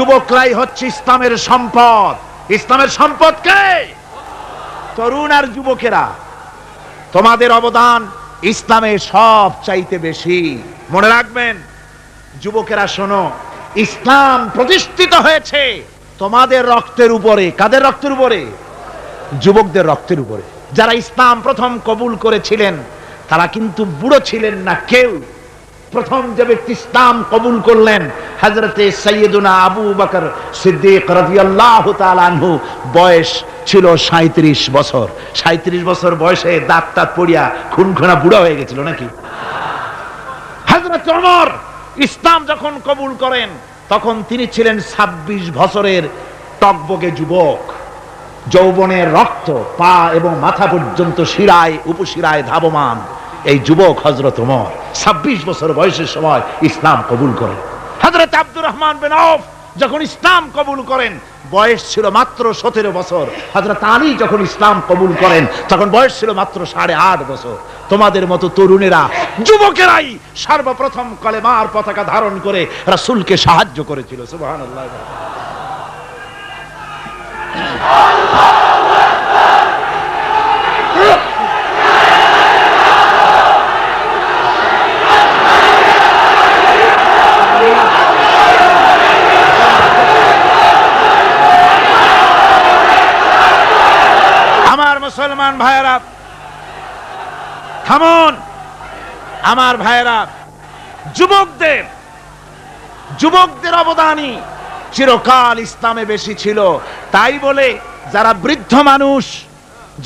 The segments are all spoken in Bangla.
যুবকরাই হচ্ছে ইসলামের সম্পদ। ইসলামের সম্পদ কে? তরুণ আর যুবকেরা, তোমাদের অবদান ইসলামে সব চাইতে বেশি। মনে রাখবেন, যুবকেরা শোনো, ইসলাম প্রতিষ্ঠিত হয়েছে তোমাদের রক্তের উপরে। কাদের রক্তের উপরে? যুবকদের রক্তের উপরে। যারা ইসলাম প্রথম কবুল করেছিলেন, তারা কিন্তু বুড়ো ছিলেন না কেউ। প্রথম যে ব্যক্তি ইসলাম কবুল করলেন হজরতে সৈয়দুনা আবু বকর সিদ্দিক তাআলা আনহু, বয়স ছিল সাঁত্রিশ বছর। সাঁত্রিশ বছর বয়সে দাঁত টাত পড়িয়া খুনখুনা বুড়া হয়ে গেছিল নাকি? হজরত ওমর ইসলাম যখন কবুল করেন, তখন তিনি ছিলেন ২৬ বছরের টকবগে যুবক। যৌবনের রক্ত পা এবং মাথা পর্যন্ত শিরায়, উপশিরায় ধাবমান। এই যুবক হজরত ওমর ২৬ বছর বয়সের সময় ইসলাম কবুল করেন। হজরত আব্দুর রহমান বিন যখন ইসলাম কবুল করেন, বয়স ছিল মাত্র সতেরো বছর। হজরত আলী যখন ইসলাম কবুল করেন, তখন বয়স ছিল মাত্র সাড়ে আট বছর। তোমাদের মতো তরুণেরা, যুবকেরাই সর্বপ্রথম কলেমার পতাকা ধারণ করে রাসুলকে সাহায্য করেছিল। সুবহানাল্লাহ আমার মুসলমান ভাইয়েরা, থামুন, আমার ভাইয়েরা, যুবকদের যুবকদের অবদানই চিরকাল ইসলামে বেশি ছিল। তাই বলে যারা বৃদ্ধ মানুষ,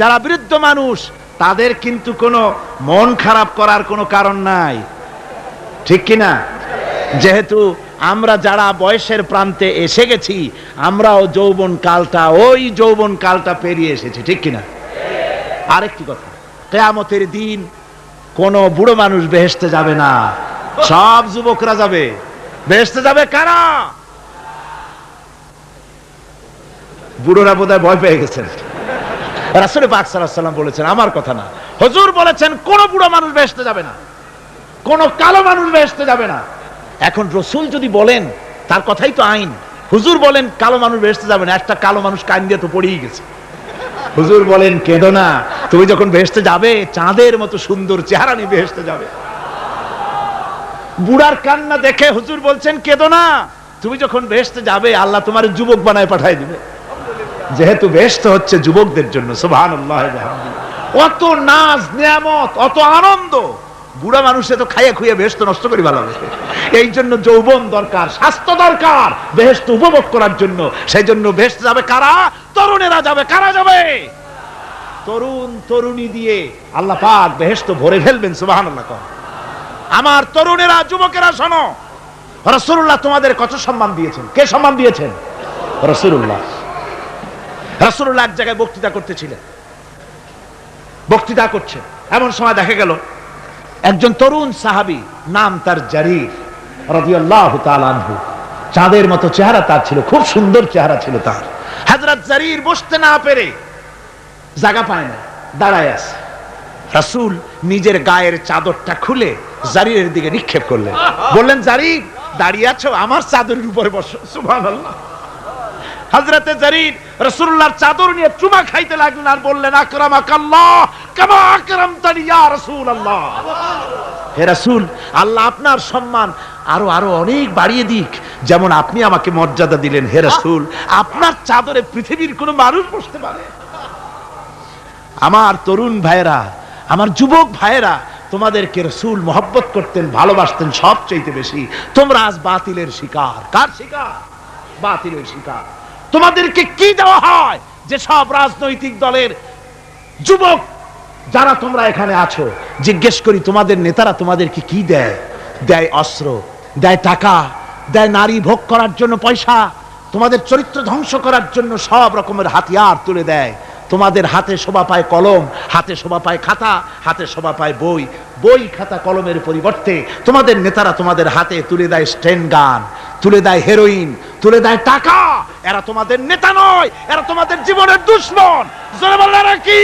যারা বৃদ্ধ মানুষ, তাদের কিন্তু কোনো মন খারাপ করার কোনো কারণ নাই। ঠিক কিনা যেহেতু আমরা যারা বয়সের প্রান্তে এসে গেছি, আমরাও যৌবন কালটা ওই যৌবন কালটা পেরিয়ে এসেছি, ঠিক কিনা আরেকটি কথা, কেয়ামতের দিন কোন বুড়ো মানুষ বেহেসতে যাবে না। সব যুবকরা যাবে। বেহেসতে যাবে কারা? বুড়োরা বোধহয় ভয় পেয়ে গেছেন। রাসুল পাক সাল্লাম বলেছেন, আমার কথা না। হজুর বলেছেন, কোন বুড়ো মানুষ বেহেসতে যাবে না। কোন কালো মানুষ বেহেসতে যাবে না। এখন রসুল যদি বলেন, তার কথাই তো আইন। হুজুর বলেন, কালো মানুষ বেহেসতে যাবে না, একটা কালো মানুষ কান দিয়ে তো পড়েই গেছে। হুজুর বলেন, কেঁদো না। তুমি যখন বেহেসতে যাবে, চাঁদের মতো সুন্দর চেহারা নিয়ে বেহেসতে যাবে। বুড়ার কান্না দেখে হুজুর বলছেন, কেঁদো না। তুমি যখন বেহেসতে যাবে, আল্লাহ তোমার যুবক বানায় পাঠাই দিবে। যেহেতু বেহেস্ত হচ্ছে যুবকদের জন্য, সুবহানাল্লাহ অত নাচ নিয়ামত, অত আনন্দ। বুড়া মানুষে তো খাইয়ে খুঁয়ে বেহেস্ত নষ্ট করি ভালো এই জন্য যৌবন দরকার, স্বাস্থ্য দরকার বেহেস্ত উপভোগ করার জন্য। সেই জন্য বেহেস্ত যাবে কারা? তরুণেরা যাবে কারা যাবে? তরুণ তরুণী দিয়ে আল্লাহ পাক বেহেস্ত ভরে ফেলবেন সুবহানাল্লাহ আমার তরুণেরা যুবকেরা শোনো। রসুল্লাহ তোমাদের কত সম্মান দিয়েছেন? কে সম্মান দিয়েছেন? রসুল্লাহ রসুল্লাহ এক জায়গায় বক্তৃতা করতেছিলেন। বক্তৃতা করছে। এমন সময় দেখা গেল একজন তরুণ সাহাবী নাম তার জারির রাদিয়াল্লাহু তাআলা আনহু। চাঁদের মতো চেহারা তার ছিল খুব সুন্দর চেহারা ছিল তার। হযরত জারির বসতে না পেরে জায়গা পায় না, দাঁড়ায় আছে। রাসূল নিজের গায়ের চাদরটা খুলে জারিরের দিকে নিক্ষেপ করলেন। বললেন জারির দাঁড়িয়ে আছো, আমার চাদরের উপরে বসো। সুবহানাল্লাহ। হজরতে জারির রসুল্লাহর চাদর নিয়ে চুমা খাইতে লাগলেন আর বললেন আকরামাক আল্লাহ কামা আকরামতানি ইয়া রাসূলুল্লাহ। হে রাসূল, আল্লাহ আপনার সম্মান আরও আরও অনেক বাড়িয়ে দিক। যেমন আপনি আমাকে মর্যাদা দিলেন, হে রাসূল। আপনার চাদরে পৃথিবীর কোনো মানুষ বসতে পারে? আমার তরুণ ভাইয়েরা, আমার যুবক ভাইয়েরা, তোমাদেরকে রসুল মহব্বত করতেন, ভালোবাসতেন সব চাইতে বেশি। তোমরা আজ বাতিলের শিকার। কার শিকার? বাতিলের শিকার। তোমাদেরকে কি দেওয়া হয় যে সব রাজনৈতিক দলের যুবক, যারা তোমরা এখানে আছো, জিজ্ঞেস করি, তোমাদের নেতারা তোমাদেরকে কি দেয়? দেয় অস্ত্র দেয় টাকা, দেয় নারী ভোগ করার জন্য পয়সা, তোমাদের চরিত্র ধ্বংস করার জন্য সব রকমের হাতিয়ার তুলে দেয়। তোমাদের হাতে শোভা পায় কলম, হাতে শোভা পায় খাতা, হাতে শোভা পায় বই। বই, খাতা, কলমের পরিবর্তে তোমাদের নেতারা তোমাদের হাতে তুলে দেয় স্টেন গান, তুলে দেয় হেরোইন, তুলে দেয় টাকা। এরা তোমাদের নেতা নয়, এরা তোমাদের জীবনের দুশ্মন। কি?